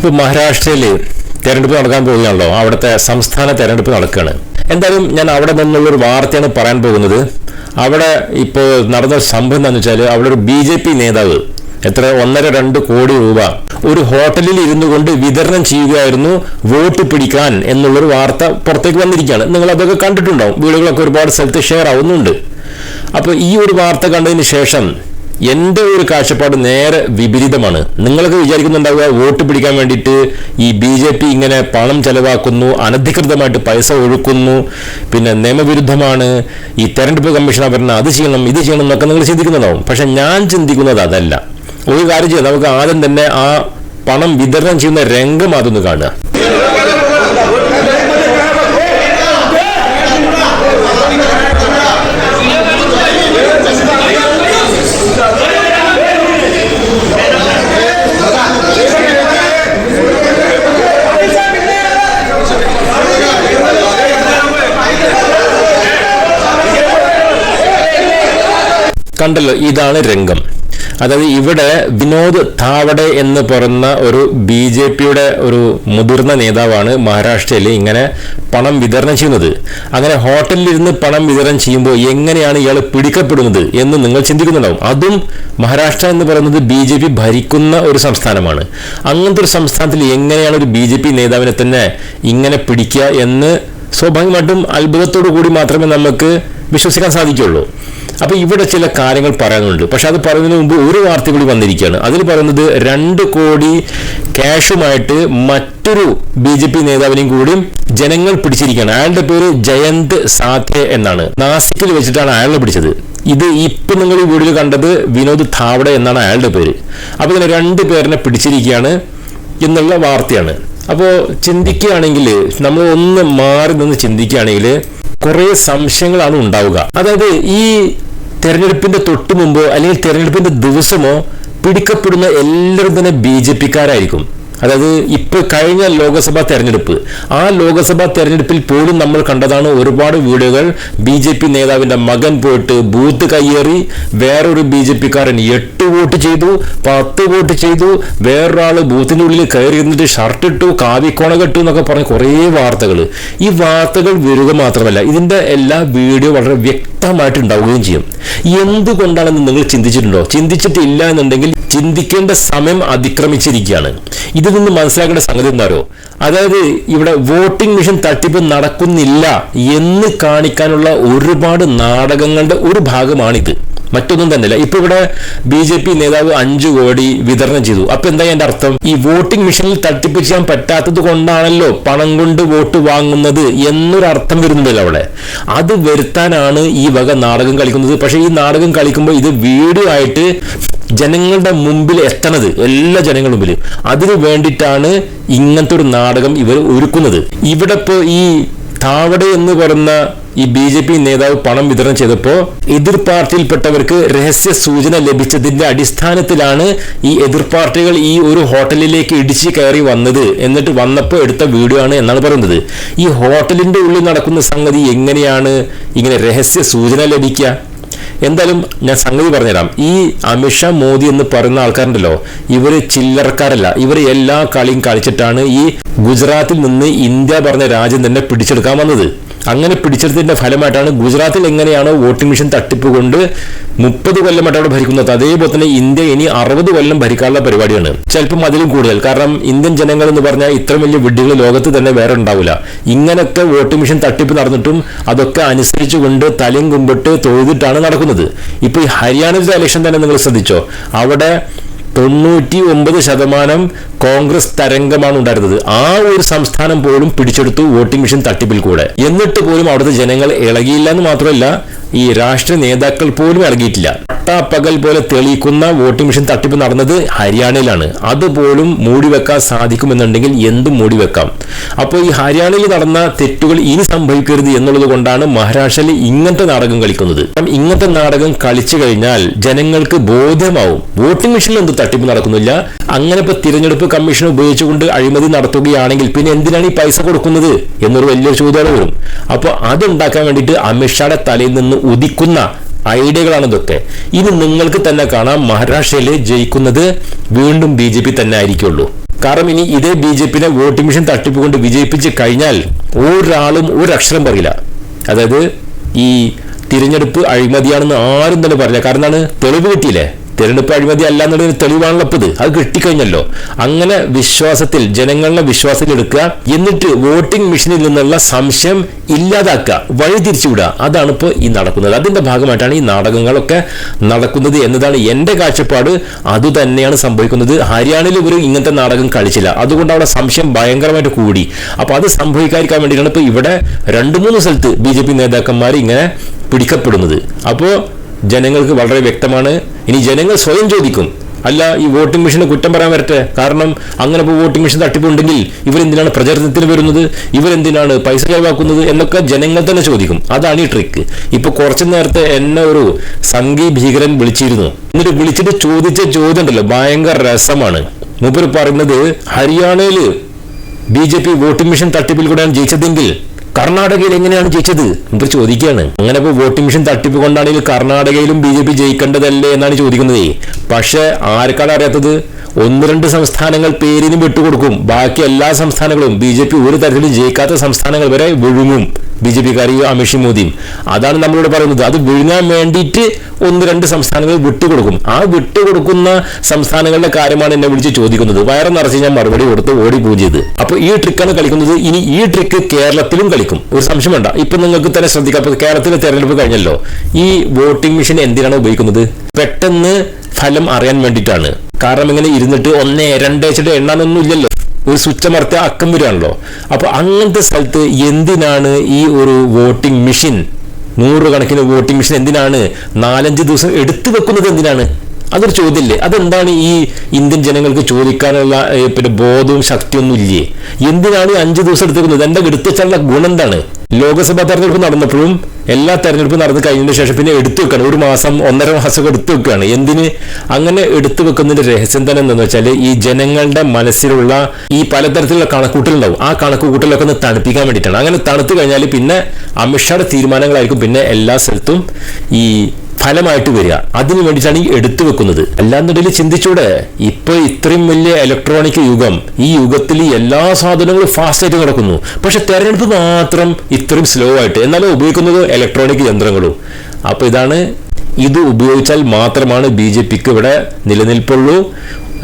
ഇപ്പൊ മഹാരാഷ്ട്രയിൽ തെരഞ്ഞെടുപ്പ് നടക്കാൻ പോവുകയാണല്ലോ അവിടുത്തെ സംസ്ഥാന തെരഞ്ഞെടുപ്പ് നടക്കുകയാണ്. എന്തായാലും ഞാൻ അവിടെ നിന്നുള്ളൊരു വാർത്തയാണ് പറയാൻ പോകുന്നത്. അവിടെ ഇപ്പോൾ നടന്ന സംഭവം എന്താണെന്ന് വെച്ചാൽ അവിടെ ഒരു ബി ജെ പി നേതാവ് എത്ര? ഒന്നര രണ്ട് കോടി രൂപ ഒരു ഹോട്ടലിൽ ഇരുന്നു കൊണ്ട് വിതരണം ചെയ്യുകയായിരുന്നു വോട്ട് പിടിക്കാൻ എന്നുള്ളൊരു വാർത്ത പുറത്തേക്ക് വന്നിരിക്കുകയാണ്. നിങ്ങൾ അതൊക്കെ കണ്ടിട്ടുണ്ടാവും. വീടുകളൊക്കെ ഒരുപാട് സ്ഥലത്ത് ഷെയർ ആവുന്നുണ്ട്. അപ്പോൾ ഈ ഒരു വാർത്ത കണ്ടതിന് ശേഷം എന്റെ ഒരു കാഴ്ചപ്പാട് നേരെ വിപരീതമാണ്. നിങ്ങളൊക്കെ വിചാരിക്കുന്നുണ്ടാവുക വോട്ട് പിടിക്കാൻ വേണ്ടിയിട്ട് ഈ ബി ജെ പി ഇങ്ങനെ പണം ചെലവാക്കുന്നു അനധികൃതമായിട്ട് പൈസ ഒഴുക്കുന്നു പിന്നെ നിയമവിരുദ്ധമാണ് ഈ തെരഞ്ഞെടുപ്പ് കമ്മീഷൻ പറഞ്ഞാൽ അത് ചെയ്യണം ഇത് ചെയ്യണം എന്നൊക്കെ നിങ്ങൾ ചിന്തിക്കുന്നുണ്ടാവും. പക്ഷെ ഞാൻ ചിന്തിക്കുന്നത് അതല്ല. ഒരു കാര്യം ചെയ്യാം നമുക്ക് ആദ്യം തന്നെ ആ പണം വിതരണം ചെയ്യുന്ന രംഗം അതൊന്ന് കാണുക. കണ്ടല്ലോ ഇതാണ് രംഗം. അതായത് ഇവിടെ വിനോദ് താവടെ എന്ന് പറയുന്ന ഒരു ബി ജെ പിയുടെ ഒരു മുതിർന്ന നേതാവാണ് മഹാരാഷ്ട്രയിൽ ഇങ്ങനെ പണം വിതരണം ചെയ്യുന്നത്. അങ്ങനെ ഹോട്ടലിലിരുന്ന് പണം വിതരണം ചെയ്യുമ്പോൾ എങ്ങനെയാണ് ഇയാൾ പിടിക്കപ്പെടുന്നത് എന്ന് നിങ്ങൾ ചിന്തിക്കുന്നുണ്ടാവും. അതും മഹാരാഷ്ട്ര എന്ന് പറയുന്നത് ബി ജെ പി ഭരിക്കുന്ന ഒരു സംസ്ഥാനമാണ്. അങ്ങനത്തെ ഒരു സംസ്ഥാനത്തിൽ എങ്ങനെയാണ് ഒരു ബി ജെ പി നേതാവിനെ തന്നെ ഇങ്ങനെ പിടിക്കുക എന്ന് സ്വാഭാവികമായിട്ടും അത്ഭുതത്തോടു കൂടി മാത്രമേ നമുക്ക് വിശ്വസിക്കാൻ സാധിക്കുള്ളൂ അപ്പൊ ഇവിടെ ചില കാര്യങ്ങൾ പറയാനുണ്ട്. പക്ഷെ അത് പറയുന്നതിന് മുമ്പ് ഒരു വാർത്ത കൂടി വന്നിരിക്കുകയാണ്. അതിൽ പറയുന്നത് രണ്ട് കോടി ക്യാഷുമായിട്ട് മറ്റൊരു ബി ജെ പി നേതാവിനെയും കൂടി ജനങ്ങൾ പിടിച്ചിരിക്കുകയാണ്. അയാളുടെ പേര് ജയന്ത് സാധെ എന്നാണ്. നാസിക്കിൽ വെച്ചിട്ടാണ് അയാളെ പിടിച്ചത്. ഇത് ഇപ്പൊ നിങ്ങൾ ഈ വീഡിയോയിൽ കണ്ടത് വിനോദ് താവടെ എന്നാണ് അയാളുടെ പേര്. അപ്പൊ ഇങ്ങനെ രണ്ട് പേരിനെ പിടിച്ചിരിക്കുകയാണ് എന്നുള്ള വാർത്തയാണ്. അപ്പോൾ ചിന്തിക്കുകയാണെങ്കിൽ നമ്മൾ ഒന്ന് മാറി നിന്ന് ചിന്തിക്കുകയാണെങ്കിൽ കുറേ സംശയങ്ങളാണ് ഉണ്ടാവുക. അതായത് ഈ തെരഞ്ഞെടുപ്പിന്റെ തൊട്ടു മുമ്പോ അല്ലെങ്കിൽ തെരഞ്ഞെടുപ്പിന്റെ ദിവസമോ പിടിക്കപ്പെടുന്ന എല്ലാവരും തന്നെ ബി ജെ പിക്കാരായിരിക്കും. അതായത് ഇപ്പൊ കഴിഞ്ഞ ലോക്സഭാ തെരഞ്ഞെടുപ്പ്. ആ ലോക്സഭാ തെരഞ്ഞെടുപ്പിൽ പോലും നമ്മൾ കണ്ടതാണ് ഒരുപാട് വീഡിയോകൾ ബി ജെ പി നേതാവിന്റെ മകൻ പോയിട്ട് ബൂത്ത് കയ്യേറി വേറൊരു ബി ജെ പിക്കാരൻ എട്ട് വോട്ട് ചെയ്തു പത്ത് വോട്ട് ചെയ്തു വേറൊരാൾ ബൂത്തിനുള്ളിൽ കയറി ഇരുന്നിട്ട് ഷർട്ട് ഇട്ടു കാവിക്കോണ കെട്ടു എന്നൊക്കെ പറഞ്ഞ കുറേ വാർത്തകൾ. ഈ വാർത്തകൾ വരിക മാത്രമല്ല ഇതിന്റെ എല്ലാ വീഡിയോ വളരെ വ്യക്തമായിട്ട് ഉണ്ടാവുകയും ചെയ്യും. എന്തുകൊണ്ടാണെന്ന് നിങ്ങൾ ചിന്തിച്ചിട്ടുണ്ടോ? ചിന്തിച്ചിട്ടില്ല എന്നുണ്ടെങ്കിൽ ചിന്തിക്കേണ്ട സമയം അതിക്രമിച്ചിരിക്കുകയാണ്. ഇതിൽ നിന്ന് മനസ്സിലാക്കേണ്ട സംഗതി എന്താരോ അതായത് ഇവിടെ വോട്ടിംഗ് മെഷീൻ തട്ടിപ്പ് നടക്കുന്നില്ല എന്ന് കാണിക്കാനുള്ള ഒരുപാട് നാടകങ്ങളുടെ ഒരു ഭാഗമാണിത്. മറ്റൊന്നും തന്നെയല്ല. ഇപ്പൊ ഇവിടെ ബി ജെ പി നേതാവ് അഞ്ചു കോടി വിതരണം ചെയ്തു. അപ്പൊ എന്താ എന്റെ അർത്ഥം? ഈ വോട്ടിംഗ് മെഷീനിൽ തട്ടിപ്പ് ചെയ്യാൻ പറ്റാത്തത് കൊണ്ടാണല്ലോ പണം കൊണ്ട് വോട്ട് വാങ്ങുന്നത് എന്നൊരു അർത്ഥം വരുന്നുണ്ടല്ലോ അവിടെ. അത് വരുത്താനാണ് ഈ വക നാടകം കളിക്കുന്നത്. പക്ഷെ ഈ നാടകം കളിക്കുമ്പോൾ ഇത് വീഡിയോ ആയിട്ട് ജനങ്ങളുടെ മുമ്പിൽ എത്തണത് എല്ലാ ജനങ്ങളുടെ മുമ്പിൽ. അതിനു വേണ്ടിയിട്ടാണ് ഇങ്ങനത്തെ ഒരു നാടകം ഇവർ ഒരുക്കുന്നത്. ഇവിടെ ഇപ്പോൾ ഈ താവടെ എന്ന് പറയുന്ന ഈ ബി ജെ പി നേതാവ് പണം വിതരണം ചെയ്തപ്പോൾ എതിർ പാർട്ടിയിൽപ്പെട്ടവർക്ക് രഹസ്യ സൂചന ലഭിച്ചതിന്റെ അടിസ്ഥാനത്തിലാണ് ഈ എതിർ പാർട്ടികൾ ഈ ഒരു ഹോട്ടലിലേക്ക് ഇടിച്ച് കയറി വന്നത്. എന്നിട്ട് വന്നപ്പോൾ എടുത്ത വീഡിയോ ആണ് എന്നാണ് പറയുന്നത്. ഈ ഹോട്ടലിന്റെ ഉള്ളിൽ നടക്കുന്ന സംഗതി എങ്ങനെയാണ് ഇങ്ങനെ രഹസ്യ സൂചന ലഭിക്കുക? എന്തായാലും ഞാൻ സംഗതി പറഞ്ഞുതരാം. ഈ അമിത്ഷാ മോദി എന്ന് പറയുന്ന ആൾക്കാരുണ്ടല്ലോ ഇവർ ചില്ലറക്കാരല്ല. ഇവർ എല്ലാ കളിയും കളിച്ചിട്ടാണ് ഈ ഗുജറാത്തിൽ നിന്ന് ഇന്ത്യ പറഞ്ഞ രാജ്യം തന്നെ പിടിച്ചെടുക്കാൻ വന്നത്. അങ്ങനെ പിടിച്ചെടുത്തതിന്റെ ഫലമായിട്ടാണ് ഗുജറാത്തിൽ എങ്ങനെയാണോ വോട്ടിംഗ് മെഷീൻ തട്ടിപ്പ് കൊണ്ട് മുപ്പത് കൊല്ലമായിട്ട് അവിടെ ഭരിക്കുന്നത്. അതേപോലെ തന്നെ ഇന്ത്യ ഇനി അറുപത് കൊല്ലം ഭരിക്കാനുള്ള പരിപാടിയാണ്. ചിലപ്പം അതിലും കൂടുതൽ. കാരണം ഇന്ത്യൻ ജനങ്ങൾ എന്ന് പറഞ്ഞാൽ ഇത്ര വലിയ വിഡ്ഢികൾ ലോകത്ത് തന്നെ വേറെ ഉണ്ടാവില്ല. ഇങ്ങനൊക്കെ വോട്ടിംഗ് മെഷീൻ തട്ടിപ്പ് നടന്നിട്ടും അതൊക്കെ അനുസരിച്ചുകൊണ്ട് തലയും കുമ്പിട്ട് തൊഴുതിട്ടാണ് നടക്കുന്നത്. ഇപ്പൊ ഈ ഹരിയാനയിലെ ഇലക്ഷൻ തന്നെ നിങ്ങൾ ശ്രദ്ധിച്ചോ? അവിടെ തൊണ്ണൂറ്റി ഒമ്പത് ശതമാനം കോൺഗ്രസ് തരംഗമാണ് ഉണ്ടായിരുന്നത്. ആ ഒരു സംസ്ഥാനം പോലും പിടിച്ചെടുത്തു വോട്ടിംഗ് മെഷീൻ തട്ടിപ്പിൽ കൂടെ. എന്നിട്ട് പോലും അവിടുത്തെ ജനങ്ങൾ ഇളകിയില്ല എന്ന് മാത്രമല്ല ഈ രാഷ്ട്രീയ നേതാക്കൾ പോലും ഇറങ്ങിയിട്ടില്ല. പട്ടാപ്പകൽ പോലെ തെളിയിക്കുന്ന വോട്ടിംഗ് മെഷീൻ തട്ടിപ്പ് നടന്നത് ഹരിയാനയിലാണ്. അതുപോലും മൂടിവെക്കാൻ സാധിക്കുമെന്നുണ്ടെങ്കിൽ എന്തും മൂടിവെക്കാം അപ്പോൾ ഈ ഹരിയാനയിൽ നടന്ന തെറ്റുകൾ ഇനി സംഭവിക്കരുത് എന്നുള്ളത് കൊണ്ടാണ് മഹാരാഷ്ട്രയിൽ ഇങ്ങനത്തെ നാടകം കളിക്കുന്നത്. ഇങ്ങനത്തെ നാടകം കളിച്ചു കഴിഞ്ഞാൽ ജനങ്ങൾക്ക് ബോധ്യമാവും. വോട്ടിംഗ് മെഷീനിൽ എന്ത് തട്ടിപ്പ് നടക്കുന്നില്ല. അങ്ങനെ ഇപ്പൊ തിരഞ്ഞെടുപ്പ് കമ്മീഷൻ ഉപയോഗിച്ചുകൊണ്ട് അഴിമതി നടത്തുകയാണെങ്കിൽ പിന്നെ എന്തിനാണ് ഈ പൈസ കൊടുക്കുന്നത്? എന്നൊരു വലിയൊരു ചോദ്യം വരും. അപ്പോൾ അതുണ്ടാക്കാൻ വേണ്ടിയിട്ട് അമിത്ഷായുടെ തലയിൽ നിന്ന് ഉദിക്കുന്ന ഐഡിയകളാണ് ഇതൊക്കെ ഇത് നിങ്ങൾക്ക് തന്നെ കാണാം മഹാരാഷ്ട്രയിൽ ജയിക്കുന്നത് വീണ്ടും ബി ജെ പി തന്നെ ആയിരിക്കുള്ളൂ. കാരണം ഇനി ഇതേ ബി ജെ പിനെ വോട്ടിംഗ് മെഷീൻ തട്ടിപ്പ് കൊണ്ട് വിജയിപ്പിച്ച് കഴിഞ്ഞാൽ ഒരാളും ഒരു അക്ഷരം പറയില്ല. അതായത് ഈ തിരഞ്ഞെടുപ്പ് അഴിമതിയാണെന്ന് ആരും തന്നെ പറയില്ല കാരണം എന്താണ്? തെളിവ് കിട്ടിയില്ലേ? തിരഞ്ഞെടുപ്പ് അഴിമതി അല്ല എന്നുള്ളതിന് തെളിവാണല്ലോ ഇത്. അത് കിട്ടിക്കഴിഞ്ഞല്ലോ. അങ്ങനെ വിശ്വാസത്തിൽ ജനങ്ങളുടെ വിശ്വാസത്തിൽ എടുക്കുക എന്നിട്ട് വോട്ടിംഗ് മെഷീനിൽ നിന്നുള്ള സംശയം ഇല്ലാതാക്കുക വഴി തിരിച്ചുവിടുക അതാണ് ഇപ്പോൾ ഈ നടക്കുന്നത്. അതിന്റെ ഭാഗമായിട്ടാണ് ഈ നാടകങ്ങളൊക്കെ നടക്കുന്നത് എന്നതാണ് എന്റെ കാഴ്ചപ്പാട്. അതുതന്നെയാണ് സംഭവിക്കുന്നത്. ഹരിയാനയിൽ ഇവർ ഇങ്ങനത്തെ നാടകം കളിച്ചില്ല. അതുകൊണ്ട് അവിടെ സംശയം ഭയങ്കരമായിട്ട് കൂടി. അപ്പൊ അത് സംഭവിക്കാതിരിക്കാൻ വേണ്ടിയിട്ടാണ് ഇപ്പൊ ഇവിടെ രണ്ട് മൂന്ന് സ്ഥലത്ത് ബി നേതാക്കന്മാർ ഇങ്ങനെ പിടിക്കപ്പെടുന്നത്. അപ്പോൾ ജനങ്ങൾക്ക് വളരെ വ്യക്തമാണ്. ഇനി ജനങ്ങൾ സ്വയം ചോദിക്കും അല്ല ഈ വോട്ടിംഗ് മെഷീന് കുറ്റം പറയാൻ വരട്ടെ. കാരണം അങ്ങനെ ഇപ്പോൾ വോട്ടിംഗ് മെഷീൻ തട്ടിപ്പുണ്ടെങ്കിൽ ഇവരെന്തിനാണ് പ്രചരണത്തിന് വരുന്നത്? ഇവരെന്തിനാണ് പൈസ ചെലവാക്കുന്നത്? എന്നൊക്കെ ജനങ്ങൾ തന്നെ ചോദിക്കും. അതാണ് ഈ ട്രിക്ക് ഇപ്പോൾ കുറച്ചു നേരത്തെ എന്നെ ഒരു സംഘി ഭീകരൻ വിളിച്ചിരുന്നു. എന്നിട്ട് വിളിച്ചിട്ട് ചോദിച്ച ചോദ്യം ഉണ്ടല്ലോ ഭയങ്കര രസമാണ്. മൂപ്പർ പറയുന്നത് ഹരിയാനയിൽ B J P voting machine തട്ടിപ്പിൽ കൂടെയാണ് ജയിച്ചതെങ്കിൽ കർണാടകയിൽ എങ്ങനെയാണ് ജയിച്ചത്? ഇവർ ചോദിക്കുകയാണ്. അങ്ങനെ വോട്ടിംഗ് മെഷീൻ തട്ടിപ്പ് കൊണ്ടാണെങ്കിൽ കർണാടകയിലും ബി ജെ പി ജയിക്കേണ്ടതല്ലേ എന്നാണ് ചോദിക്കുന്നത്. പക്ഷെ ആർക്കാണ് അറിയാത്തത്? ഒന്ന് രണ്ട് സംസ്ഥാനങ്ങൾ പേരിനും വിട്ടുകൊടുക്കും. ബാക്കി എല്ലാ സംസ്ഥാനങ്ങളും ബി ജെ പി ഒരു തരത്തിലും ജയിക്കാത്ത സംസ്ഥാനങ്ങൾ വരെ വിഴുങ്ങും. ബി ജെ പിക്കാരെയും അമിത് മോദിയും. അതാണ് നമ്മളോട് പറയുന്നത്. അത് വിഴുങ്ങാൻ വേണ്ടിയിട്ട് ഒന്ന് രണ്ട് സംസ്ഥാനങ്ങൾ വിട്ടുകൊടുക്കും. ആ വിട്ടുകൊടുക്കുന്ന സംസ്ഥാനങ്ങളുടെ കാര്യമാണ് എന്നെ വിളിച്ച് ചോദിക്കുന്നത്. വയറ് നിറച്ച് ഞാൻ മറുപടി കൊടുത്ത് ഓടി പൂജ്യത് അപ്പോൾ അപ്പൊ ഈ ട്രിക്കാണ് കളിക്കുന്നത്. ഇനി ഈ ട്രിക്ക് കേരളത്തിലും കളിക്കും. ഒരു സംശയം വേണ്ട. ഇപ്പൊ നിങ്ങൾക്ക് തന്നെ ശ്രദ്ധിക്കാം. അപ്പൊ കേരളത്തിലെ തെരഞ്ഞെടുപ്പ് കഴിഞ്ഞല്ലോ. ഈ വോട്ടിംഗ് മെഷീൻ എന്തിനാണ് ഉപയോഗിക്കുന്നത്? പെട്ടെന്ന് ഫലം അറിയാൻ വേണ്ടിയിട്ടാണ്. കാരണം ഇങ്ങനെ ഇരുന്നിട്ട് ഒന്നേ രണ്ടേ വെച്ചിട്ട് എണ്ണാനൊന്നും ഇല്ലല്ലോ. ഒരു സ്വിച്ച് അക്കം വരികയാണല്ലോ അപ്പോൾ അങ്ങനത്തെ സ്ഥലത്ത് എന്തിനാണ് ഈ ഒരു വോട്ടിംഗ് മെഷീൻ നൂറുകണക്കിന് വോട്ടിംഗ് മെഷീൻ എന്തിനാണ് നാലഞ്ച് ദിവസം എടുത്തു വെക്കുന്നത് എന്തിനാണ്? അതൊരു ചോദ്യമില്ലേ അതെന്താണ് ഈ ഇന്ത്യൻ ജനങ്ങൾക്ക് ചോദിക്കാനുള്ള പിന്നെ ബോധവും ശക്തിയൊന്നും ഇല്ലേ? എന്തിനാണ് അഞ്ച് ദിവസം എടുത്തേക്കുന്നത് എന്റെ എടുത്തു വെച്ചാലുള്ള ഗുണം എന്താണ്? ലോകസഭാ തെരഞ്ഞെടുപ്പ് നടന്നപ്പോഴും എല്ലാ തെരഞ്ഞെടുപ്പും നടന്നു കഴിഞ്ഞതിന് ശേഷം പിന്നെ എടുത്തു വെക്കണം. ഒരു മാസം ഒന്നര മാസം എടുത്തു വെക്കുകയാണ് എന്തിന്? അങ്ങനെ എടുത്തു വെക്കുന്നതിന്റെ രഹസ്യം തന്നെ എന്താണെന്ന് വെച്ചാൽ ഈ ജനങ്ങളുടെ മനസ്സിലുള്ള ഈ പലതരത്തിലുള്ള കണക്കൂട്ടലുണ്ടാവും ആ കണക്കുകൂട്ടലൊക്കെ ഒന്ന് തണുപ്പിക്കാൻ വേണ്ടിയിട്ടാണ്. അങ്ങനെ തണുത്തു കഴിഞ്ഞാൽ പിന്നെ അമിത്ഷായുടെ തീരുമാനങ്ങളായിരിക്കും പിന്നെ എല്ലാ സ്ഥലത്തും ഈ ഫലമായിട്ട് വരിക. അതിനു വേണ്ടിയിട്ടാണ് ഈ എടുത്തു വെക്കുന്നത്. അല്ലാന്നുണ്ടെങ്കിൽ ചിന്തിച്ചൂടെ ഇപ്പൊ ഇത്രയും വലിയ ഇലക്ട്രോണിക് യുഗം ഈ യുഗത്തിൽ എല്ലാ സാധനങ്ങളും ഫാസ്റ്റായിട്ട് നടക്കുന്നു പക്ഷെ തെരഞ്ഞെടുപ്പ് മാത്രം ഇത്രയും സ്ലോ ആയിട്ട് എന്നാലും ഉപയോഗിക്കുന്നത് ഇലക്ട്രോണിക് യന്ത്രങ്ങളും. അപ്പൊ ഇതാണ് ഇത് ഉപയോഗിച്ചാൽ മാത്രമാണ് ബി ജെ പിക്ക് ഇവിടെ നിലനിൽപ്പുള്ളൂ.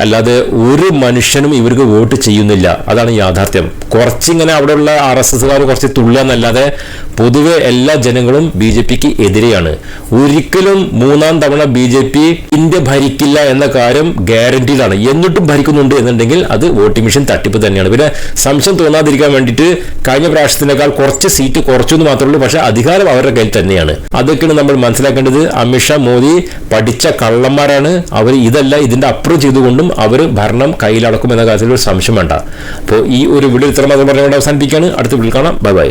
അല്ലാതെ ഒരു മനുഷ്യനും ഇവർക്ക് വോട്ട് ചെയ്യുന്നില്ല. അതാണ് യാഥാർത്ഥ്യം. കുറച്ചിങ്ങനെ അവിടെയുള്ള ആർ എസ് എസ്സുകാർ കുറച്ച് തുള്ളുക എന്നല്ലാതെ പൊതുവെ എല്ലാ ജനങ്ങളും ബി ജെ പിക്ക് എതിരെയാണ്. ഒരിക്കലും മൂന്നാം തവണ ബി ജെ പി ഇന്ത്യ ഭരിക്കില്ല എന്ന കാര്യം ഗ്യാരണ്ടീഡാണ്. എന്നിട്ടും ഭരിക്കുന്നുണ്ട് എന്നുണ്ടെങ്കിൽ അത് വോട്ടിംഗ് മെഷീൻ തട്ടിപ്പ് തന്നെയാണ്. പിന്നെ സംശയം തോന്നാതിരിക്കാൻ വേണ്ടിയിട്ട് കഴിഞ്ഞ പ്രാവശ്യത്തിനേക്കാൾ കുറച്ച് സീറ്റ് കുറച്ചു എന്ന് മാത്രമേ ഉള്ളൂ. പക്ഷേ അധികാരം അവരുടെ കയ്യിൽ തന്നെയാണ്. അതൊക്കെയാണ് നമ്മൾ മനസ്സിലാക്കേണ്ടത്. അമിത്ഷാ മോദി പഠിച്ച കള്ളന്മാരാണ്. അവർ ഇതല്ല ഇതിന്റെ അപ്പുറം ചെയ്തുകൊണ്ടും അവർ ഭരണം കയ്യിലടക്കും എന്ന കാര്യത്തിൽ ഒരു സംശയം വേണ്ട. അപ്പോൾ ഈ ഒരു വീഡിയോ ഇത്ര മാത്രം പറഞ്ഞുകൊണ്ട് അവസാനിപ്പിക്കുകയാണ്. അടുത്ത വീട്ടിൽ കാണാം. Bye bye.